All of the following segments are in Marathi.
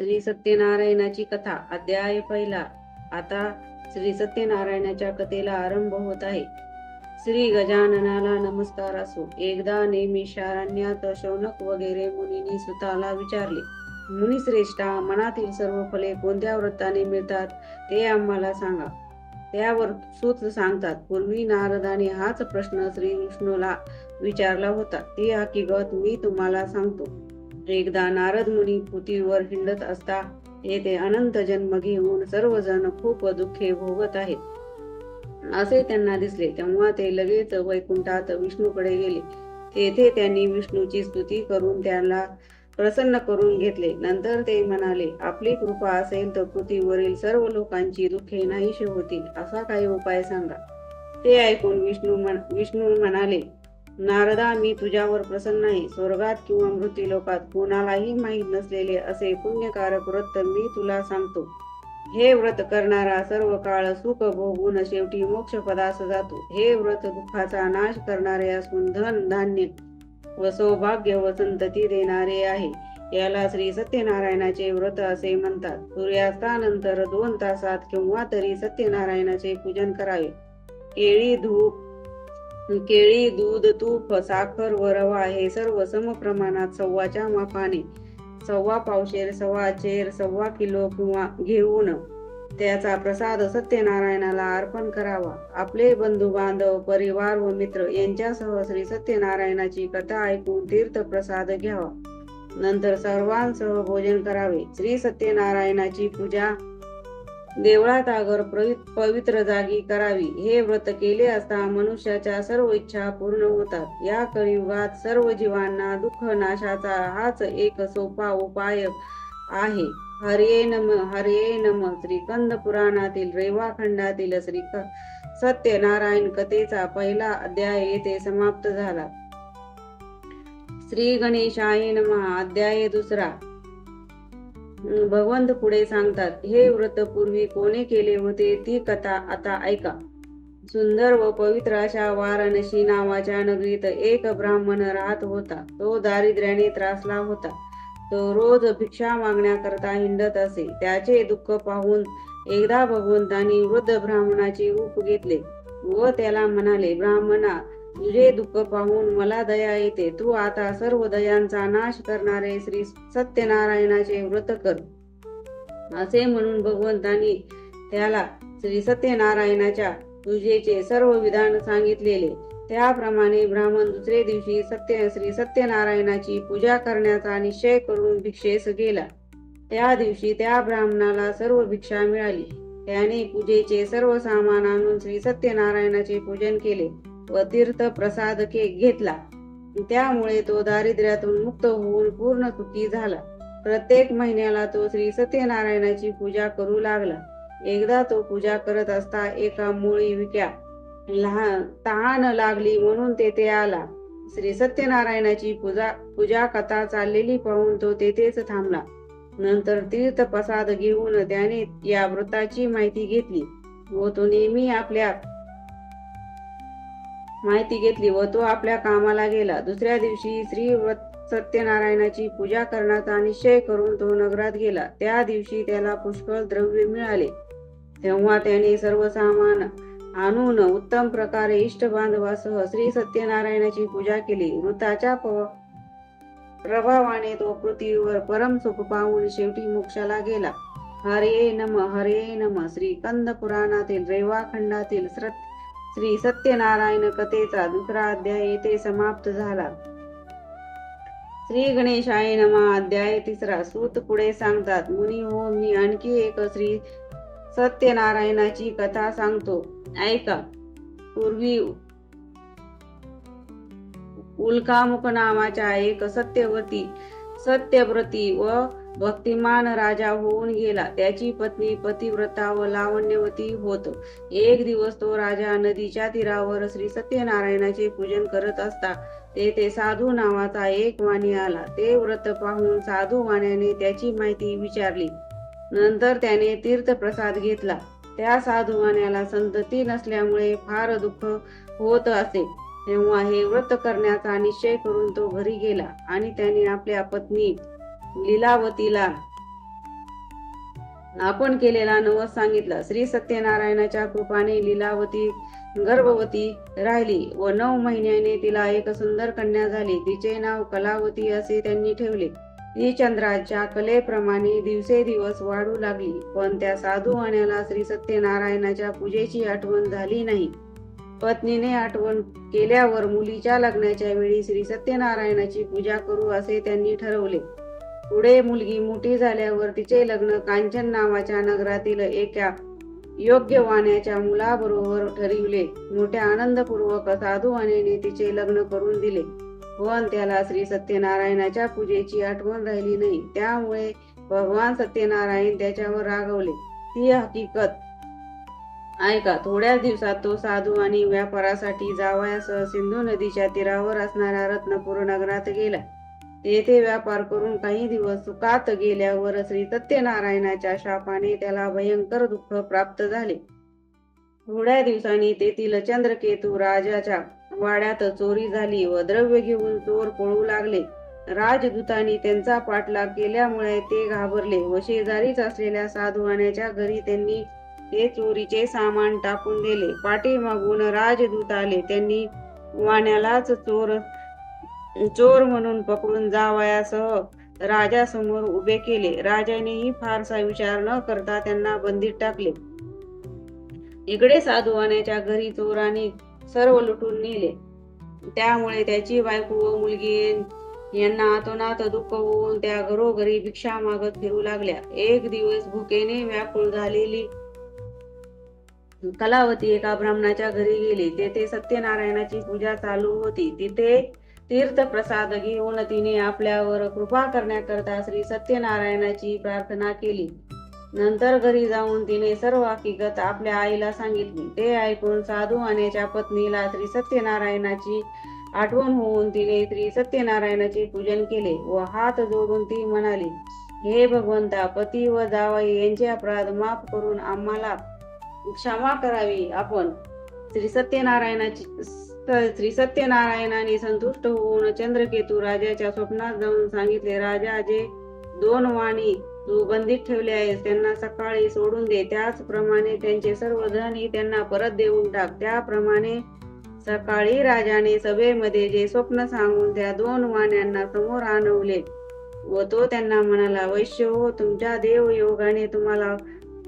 श्री सत्यनारायणाची कथा अध्याय पहिला. आता श्री सत्यनारायणाच्या कथेला आरंभ होत आहे. श्री गजाननाला नमस्कार असो. एकदा नेहमी शारण्यात शौनक वगैरे मुनीनी सुताला विचारले मुनी श्रेष्ठा मनातील सर्व फले कोणत्या व्रताने मिळतात? ते आम्हाला सांगा. त्यावर सूत सांगतात पूर्वी नारदाने हाच प्रश्न श्री विष्णूला विचारला होता. ती हकीकत मी तुम्हाला सांगतो. एकदा नारद मुनी पृथ्वीवर हिंडत असता येथे अनंत जन्म घेऊन सर्वजण खूप दुःखे भोगत आहेत. असे त्यांना दिसले. तेव्हा ते लगेच वैकुंठात विष्णूकडे गेले. तेथे त्यांनी विष्णूची स्तुती करून त्याला प्रसन्न करून घेतले. नंतर ते म्हणाले आपली कृपा असेल तर पृथ्वीवरील सर्व लोकांची दुःखे नाहीशी होतील. असा काही उपाय सांगा. ते ऐकून विष्णू विष्णू म्हणाले नारदा मी तुझ्यावर प्रसन्न आहे. स्वर्गात किंवा मृत्यूलोकात कोणालाही माहीत नसलेले असे पुण्यकारक व्रत मी तुला सांगतो. हे व्रत करणारा सर्व काळ सुख भोगून शेवटी मोक्ष पदास जातो. हे व्रत दुःखाचा नाश करणारे असून धन धान्य व सौभाग्य व संतती देणारे आहे. याला श्री सत्यनारायणाचे व्रत असे म्हणतात. सूर्यास्तानंतर दोन तासात केव्हा तरी सत्यनारायणाचे पूजन करावे. केळी धूप केळी दूध तूप साखर व रवा हे सर्व समप्रमाणात सव्वाच्या मापाने सव्वा पावशेर सव्वा चेर सव्वा किलो किंवा घेऊन त्याचा प्रसाद सत्यनारायणाला अर्पण करावा. आपले बंधू बांधव परिवार व मित्र यांच्यासह श्री सत्यनारायणाची कथा ऐकून तीर्थ प्रसाद घ्यावा. नंतर सर्वांसह भोजन करावे. श्री सत्यनारायणाची पूजा देवळात आगर पवित्र जागी करावी. हे व्रत केले असता मनुष्याच्या सर्व इच्छा पूर्ण होतात. या कलियुगात सर्व जीवांना दुःख नाशाचा हाच एक सोपा उपाय आहे. हरे नम हरे नम श्रीकंद पुराणातील रेवा खंडातील श्री सत्यनारायण कथेचा पहिला अध्याय येथे समाप्त झाला. श्री गणेशाय नमः. अध्याय दुसरा. भगवंत पुढे सांगतात हे व्रत पूर्वी कोणी केले होते ती कथा आता ऐका. सुंदर व पवित्र अशा वाराणसी नावाच्या नगरीत एक ब्राह्मण राहत होता. तो दारिद्र्याने त्रासला होता. तो रोज भिक्षा मागण्याकरता हिंडत असे. त्याचे दुःख पाहून एकदा भगवंतांनी वृद्ध ब्राह्मणाचे रूप घेतले व त्याला म्हणाले ब्राह्मणा तुझे दुःख पाहून मला दया येते. तू आता सर्व दयांचा नाश करणारे श्री सत्यनारायणाचे व्रत कर. असे म्हणून भगवंतांनी त्याला श्री सत्यनारायणाच्या पूजेचे सर्व विधान सांगितलेले. त्याप्रमाणे ब्राह्मण दुसरे दिवशी सत्य श्री सत्यनारायणाची पूजा करण्याचा निश्चय करून भिक्षेस गेला. त्या दिवशी त्या ब्राह्मणाला सर्व भिक्षा मिळाली. त्याने पूजेचे सर्व सामान आणून श्री सत्यनारायणाचे पूजन केले. व तीर्थ प्रसाद के घेतला. त्यामुळे तो दारिद्र्यातून मुक्त होऊन पूर्ण सुखी झाला. प्रत्येक महिन्याला तो श्री सत्यनारायणाची पूजा करू लागला. एकदा तो पूजा करत असता एका मुळी विक्या. लहान तहान लागली म्हणून तेथे आला. श्री सत्यनारायणाची पूजा पूजा कथा चाललेली पाहून तो तेथेच थांबला. नंतर तीर्थ प्रसाद घेऊन त्याने या व्रताची माहिती घेतली. व तो नेहमी आपल्या माहिती घेतली व तो आपल्या कामाला गेला. दुसऱ्या दिवशी श्री सत्यनारायणाची पूजा करण्याचा निश्चय करून तो नगरात गेला. त्या दिवशी त्याला पुष्कळ द्रव्य मिळाले. तेव्हा त्याने सर्व सामान आणून उत्तम प्रकारे इष्ट बांधवासह श्री सत्यनारायणाची पूजा केली. वृताच्या प- प्रभावाने तो पृथ्वीवर परम सुख पाहून शेवटी मोक्षाला गेला. हरे नम हरे नम. श्री कंद पुराणातील रेवाखंडातील श्रद्धा श्री सत्यनारायण कथेचा दुसरा अध्याय येथे समाप्त झाला. श्री गणेशाय नमा. अध्याय तिसरा सूत पुढे सांगतात मुनी हो मी आणखी एक श्री सत्यनारायणाची कथा सांगतो. ऐका. पूर्वी उल्कामुख नामाच्या एक सत्यवती सत्यव्रती व भक्तिमान राजा होऊन गेला. त्याची पत्नी पतिव्रता व लावण्यवती होत. एक दिवस तो राजा नदीच्या तीरावर श्री सत्यनारायणाचे पूजन करत असता. तेथे साधू नावाचा एक वाणी आला. ते व्रत पाहून साधू वाण्याने त्याची माहिती विचारली. नंतर त्याने तीर्थ प्रसाद घेतला. त्या साधू वाण्याला संतती नसल्यामुळे फार दुःख होत असे. तेव्हा हे व्रत करण्याचा निश्चय करून तो घरी गेला आणि त्याने आपल्या पत्नी लीलावतीला. आपण केलेला नवस सांगितला. श्री सत्यनारायणाच्या कृपाने लीलावती गर्भवती राहिली व नऊ महिन्याने तिला एक सुंदर कन्या झाली. तिचे नाव कलावती असे त्यांनी ठेवले. ती चंद्राच्या कलेप्रमाणे दिवसेदिवस वाढू लागली पण त्या साधू आण्याला श्री सत्यनारायणाच्या पूजेची आठवण झाली नाही. पत्नीने आठवण केल्यावर मुलीच्या लग्नाच्या वेळी श्री सत्यनारायणाची पूजा करू असे त्यांनी ठरवले. पुढे मुलगी मोठी झाल्यावर तिचे लग्न कांचन नावाच्या नगरातील एका योग्य वाण्याच्या मुलाबरोबर ठरविले. मोठ्या आनंदपूर्वक साधू वाण्याने तिचे लग्न करून दिले. पण त्याला श्री सत्यनारायणाच्या पूजेची आठवण राहिली नाही. त्यामुळे भगवान सत्यनारायण त्याच्यावर रागवले. ती हकीकत ऐका. थोड्या दिवसात तो साधू आणि व्यापारासाठी जावयासह सिंधू नदीच्या तीरावर असणाऱ्या रत्नपूर नगरात गेला. तेथे व्यापार करून काही दिवस सुखात गेल्यावर श्री सत्यनारायणाच्या शापाने त्याला भयंकर दुःख प्राप्त झाले. थोड्या दिवसांनी तेथील चंद्रकेतू राजाच्या वाड्यात चोरी झाली व द्रव्य घेऊन चोर पळू लागले. राजदूतांनी त्यांचा पाठलाग केल्यामुळे ते घाबरले व शेजारीच असलेल्या साधुवाण्याच्या घरी त्यांनी ते चोरीचे सामान टाकून दिले. पाठीमागून राजदूत आले. त्यांनी वाण्यालाच चोर चोर म्हणून पकडून जावयासह राजासमोर उभे केले. राजानेही फारसा विचार न करता त्यांना बंदीत टाकले. इकडे साधुवाण्याच्या घरी चोराने सर्व लुटून नेले. त्यामुळे त्याची बायको व मुलगी यांना अतोनात दुःख होऊन त्या घरोघरी भिक्षा मागत फिरू लागल्या. एक दिवस भुकेने व्याकुळ झालेली कलावती एका ब्राह्मणाच्या घरी गेली. तेथे सत्यनारायणाची पूजा चालू होती. तिथे तीर्थ प्रसाद घेऊन तिने आपल्यावर कृपा करण्याकरता श्री सत्यनारायणाची प्रार्थना केली. नंतर घरी जाऊन तिने सर्व हकीकत आपल्या आईला सांगितली. ते ऐकून साधू आणेच्या पत्नीला श्री सत्यनारायणाची आठवण होऊन तिने श्री सत्यनारायणाचे पूजन केले व हात जोडून ती म्हणाली हे भगवंता पती व जावई यांचे अपराध माफ करून आम्हाला क्षमा करावी. आपण श्री सत्यनारायणाची तर श्री सत्यनारायणाने संतुष्ट होऊन चंद्रकेतू राजाच्या स्वप्नात जाऊन सांगितले राजा जे दोन वाणी तू बंदीत ठेवले आहेस त्यांना सकाळी सोडून दे. त्याचप्रमाणे त्यांचे सर्व धनही त्यांना परत देऊन टाक. त्याप्रमाणे सकाळी राजाने सभेमध्ये जे स्वप्न सांगून त्या दोन वाण्यांना समोर आणवले व तो त्यांना म्हणाला वैश्य हो तुमच्या देव योगाने तुम्हाला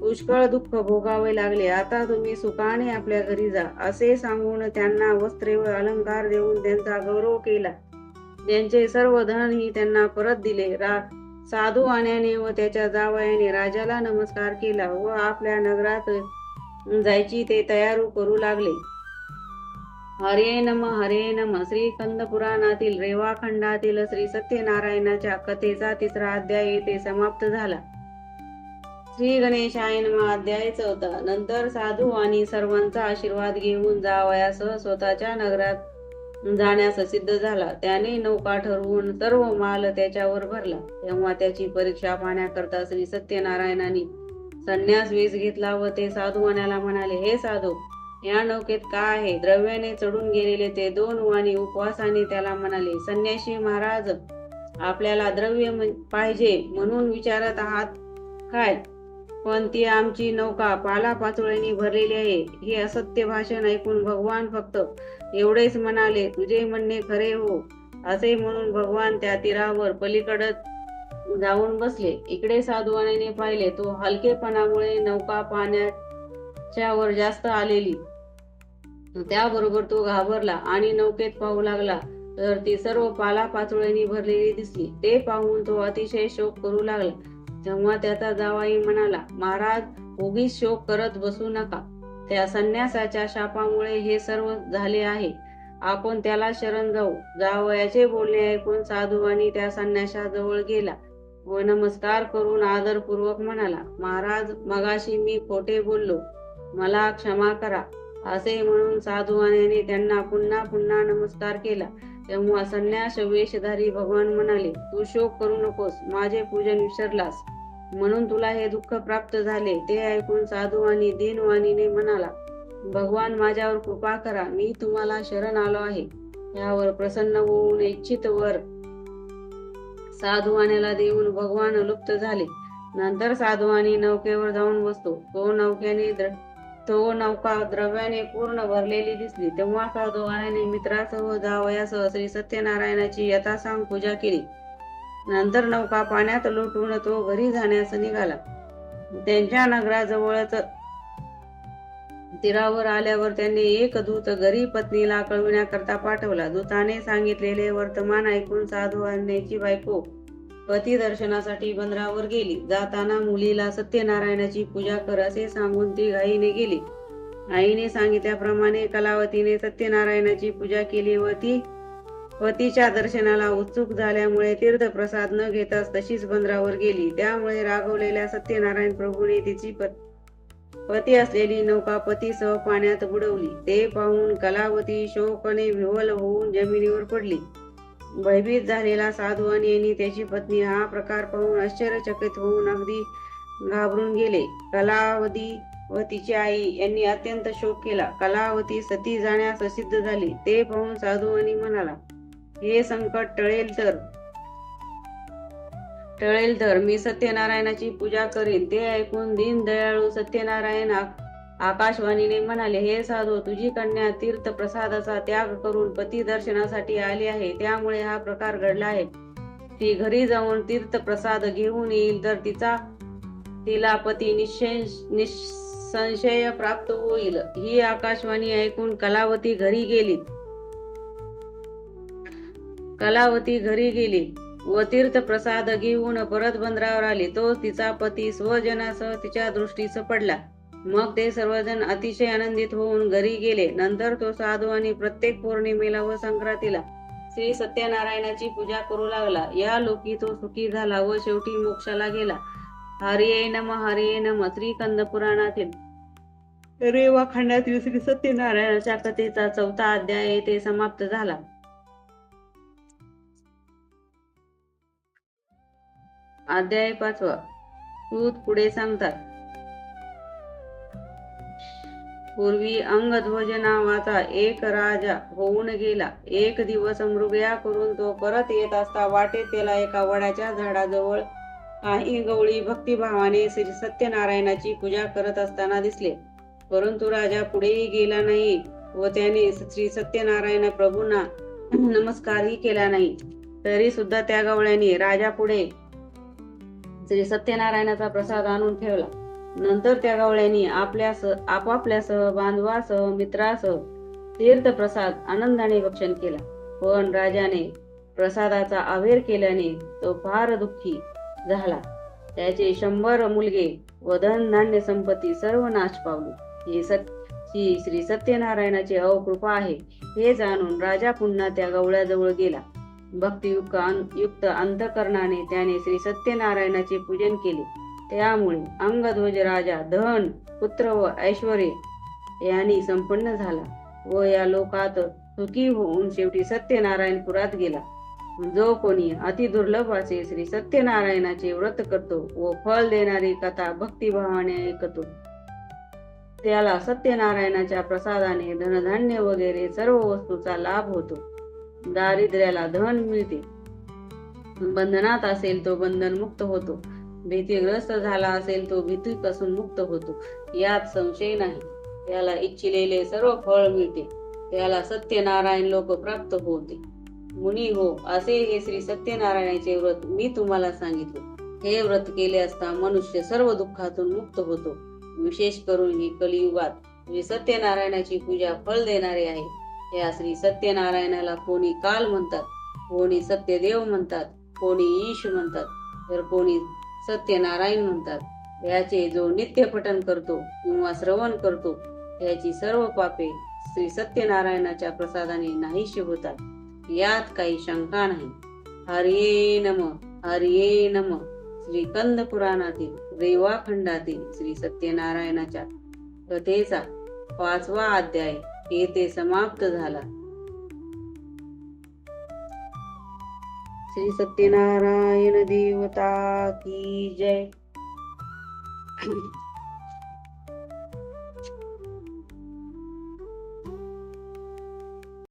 पुष्कळ दुःख भोगावे लागले. आता तुम्ही सुखाने आपल्या घरी जा असे सांगून त्यांना वस्त्रे व अलंकार देऊन त्यांचा गौरव केला. त्यांचे सर्व धनही त्यांना परत दिले. रा साधू आण्याने व त्याच्या जावयाने राजाला नमस्कार केला व आपल्या नगरात जायची ते तयारू करू लागले. हरे नम हरे नम श्री कंद पुराणातील रेवाखंडातील श्री सत्यनारायणाच्या कथेचा तिसरा अध्याय येथे समाप्त झाला. श्री गणेशाय अध्याय चौथा. नंतर साधू आणि सर्वांचा आशीर्वाद घेऊन जावयासह स्वतःच्या नगरात जाण्यास सिद्ध झाला. त्याने नौका ठरवून सर्व माल त्याच्यावर भरला. तेव्हा त्याची परीक्षा पाहण्याकरता श्री सत्यनारायणाने संन्यास वेश घेतला व ते साधू वाण्याला म्हणाले हे साधू या नौकेत काय आहे? द्रव्याने चढून गेलेले ते दोन वाणी उपवासाने त्याला म्हणाले संन्याशी महाराज आपल्याला द्रव्य पाहिजे म्हणून विचारत आहात काय? पण ती आमची नौका पाला पाचोळ्यांनी भरलेली आहे. हे असत्य भाषण ऐकून भगवान फक्त एवढेच म्हणाले तुझे म्हणणे खरे हो. असे म्हणून भगवान त्या तीरावर पलीकडत जाऊन बसले. इकडे साधुवाने पाहिले तो हलकेपणामुळे नौका पाण्याच्या वर जास्त आलेली. त्याबरोबर तो घाबरला आणि नौकेत पाहू लागला. तर ती सर्व पाला पाचोळ्यांनी भरलेली दिसली. ते पाहून तो अतिशय शोक करू लागला. तेव्हा त्याचा जावाई म्हणाला महाराज उगीच शोक करत बसू नका. त्या संन्यासाच्या शापामुळे हे सर्व झाले आहे. आपण त्याला शरण जाऊ. जावयाचे बोलणे ऐकून साधू त्या संन्यासाजवळ गेला व नमस्कार करून आदरपूर्वक म्हणाला महाराज मगाशी मी खोटे बोललो. मला क्षमा करा. असे म्हणून साधुवाने त्यांना पुन्हा पुन्हा नमस्कार केला. तेव्हा संन्यास वेशधारी भगवान म्हणाले तू शोक करू नकोस माझे पूजन विसरलास. म्हणून तुला हे दुःख प्राप्त झाले. ते ऐकून साधू आणि दीनवाणीने म्हणाला भगवान माझ्यावर कृपा करा मी तुम्हाला शरण आलो आहे. यावर प्रसन्न होऊन इच्छित वर साधुवाण्याला देऊन भगवान लुप्त झाले. नंतर साधुवाणी नौकेवर जाऊन बसतो. तो नौक्याने तो नौका द्रव्याने पूर्ण भरलेली दिसली. तेव्हा साधूवाने मित्रासह जावयासह श्री सत्यनारायणाची यथासांग पूजा केली. नंतर नौका पाण्यात लोटून तो घरी जाण्यास निघाला. त्यांच्या नगराजवळच तीरावर आल्यावर त्यांनी एक दूत घरी पत्नीला कळविण्याकरता पाठवला. दूताने सांगितलेले वर्तमान ऐकून साधू आणण्याची बायको पती दर्शनासाठी बंदरावर गेली. जाताना मुलीला सत्यनारायणाची पूजा कर असे सांगून ती घाईने गेली. आईने सांगितल्याप्रमाणे कलावतीने सत्यनारायणाची पूजा केली व ती पतीच्या दर्शनाला उत्सुक झाल्यामुळे तीर्थप्रसाद न घेताच तशीच बंदरावर गेली. त्यामुळे रागवलेल्या सत्यनारायण प्रभूने तिची पत पती असलेली नौका पतीसह पाण्यात बुडवली. ते पाहून कलावती शोकने विवल होऊन जमिनीवर पडली. भयभीत झालेला साधवन यांनी त्याची पत्नी हा प्रकार पाहून आश्चर्यचकित होऊन अगदी घाबरून गेले. कलावती व तिची आई यांनी अत्यंत शोक केला. कलावती सती जाण्यास असिद्ध झाली. ते पाहून साधुवानी म्हणाला हे संकट टळेल तर. टळेल तर. मी सत्यनारायणाची पूजा करीन. ते ऐकून दीन दयाळू सत्यनारायण आकाशवाणीने म्हणाले हे साधू तुझी कन्या तीर्थ प्रसादाचा त्याग करून पती दर्शनासाठी आली आहे त्यामुळे हा प्रकार घडला आहे. ती घरी जाऊन तीर्थ प्रसाद घेऊन येईल तर तिचा तिला पती निश्चय निसंशय प्राप्त होईल. ही आकाशवाणी ऐकून कलावती घरी गेली. कलावती घरी गेली व तीर्थ प्रसाद घेऊन परत बंदरावर आली. तो तिचा पती स्वजनासह तिच्या दृष्टीस पडला. मग ते सर्वजण अतिशय आनंदित होऊन घरी गेले. नंतर तो साधू आणि प्रत्येक पौर्णिमेला व संक्रांतीला श्री सत्यनारायणाची पूजा करू लागला. या लोकी तो सुखी झाला व शेवटी मोक्षाला गेला. हरिये नम हरिये नम श्रीकंद पुराणातील रेवा खंडातील श्री सत्यनारायणाच्या कथेचा चौथा अध्याय येथे समाप्त झाला. अध्याय पाचवा. सूत पुढे सांगतात पूर्वी अंगध्वज नावाचा एक राजा होऊन गेला. एक दिवस मृगया करून तो परत येत असता वाटेत त्याला एका वडाच्या झाडाजवळ काही गवळी भक्तिभावाने श्री सत्यनारायणाची पूजा करत असताना दिसले. परंतु राजा पुढेही गेला नाही व त्याने श्री सत्यनारायण प्रभूंना नमस्कारही केला नाही. तरी सुद्धा त्या गवळ्याने राजा पुढे श्री सत्यनारायणाचा प्रसाद आणून ठेवला. नंतर त्या गवळ्यांनी आपल्यास आपापल्यासह बांधवासह मित्रासह तीर्थ प्रसाद आनंदाने भक्षण केला. पण राजाने प्रसादाचा अवेर केल्याने तो फार दुःखी झाला. त्याचे शंभर मुलगे व धन धान्य संपत्ती सर्व नाश पावली. ही सत ही श्री सत्यनारायणाची अवकृपा आहे हे जाणून राजा पुन्हा त्या गवळ्याजवळ गेला. भक्तियुक्त युक्त अंतकरणाने त्याने श्री सत्यनारायणाचे पूजन केले. त्यामुळे अंगध्वज राजा धन पुत्र व ऐश्वर यांनी संपन्न झाला व या लोकात सुखी होऊन शेवटी सत्यनारायणपुरात गेला. जो कोणी अति दुर्लभ असे श्री सत्यनारायणाचे व्रत करतो व फळ देणारी कथा भक्तिभावाने ऐकतो त्याला सत्यनारायणाच्या प्रसादाने धनधान्य वगैरे सर्व वस्तूचा लाभ होतो. दारिद्र्याला धन मिळते. बंधनात असेल तो बंधन मुक्त होतो. भीतीग्रस्त झाला असेल तो भीतीपासून मुक्त होतो. यात संशय नाही. याला इच्छिलेले सर्व फळ मिळते. त्याला सत्यनारायण लोक प्राप्त होते. मुनी हो असे हे श्री सत्यनारायणाचे व्रत मी तुम्हाला सांगितले. हे व्रत केले असता मनुष्य सर्व दुःखातून मुक्त होतो. विशेष करून ही कलियुगात श्री सत्यनारायणाची पूजा फळ देणारे आहे या श्री सत्यनारायणाला कोणी काल म्हणतात कोणी सत्यदेव म्हणतात कोणी ईश म्हणतात. तर कोणी सत्यनारायण म्हणतात याचे जो नित्य पठन करतो किंवा श्रवण करतो याची सर्व पापे श्री सत्यनारायणाच्या प्रसादाने नाहीशी होतात. यात काही शंका नाही. हरिये नम हरिये नम. श्री कंद पुराणातील रेवाखंडातील श्री सत्यनारायणाच्या कथेचा पाचवा अध्याय येथे समाप्त झाला. श्री सत्यनारायण देवता की जय.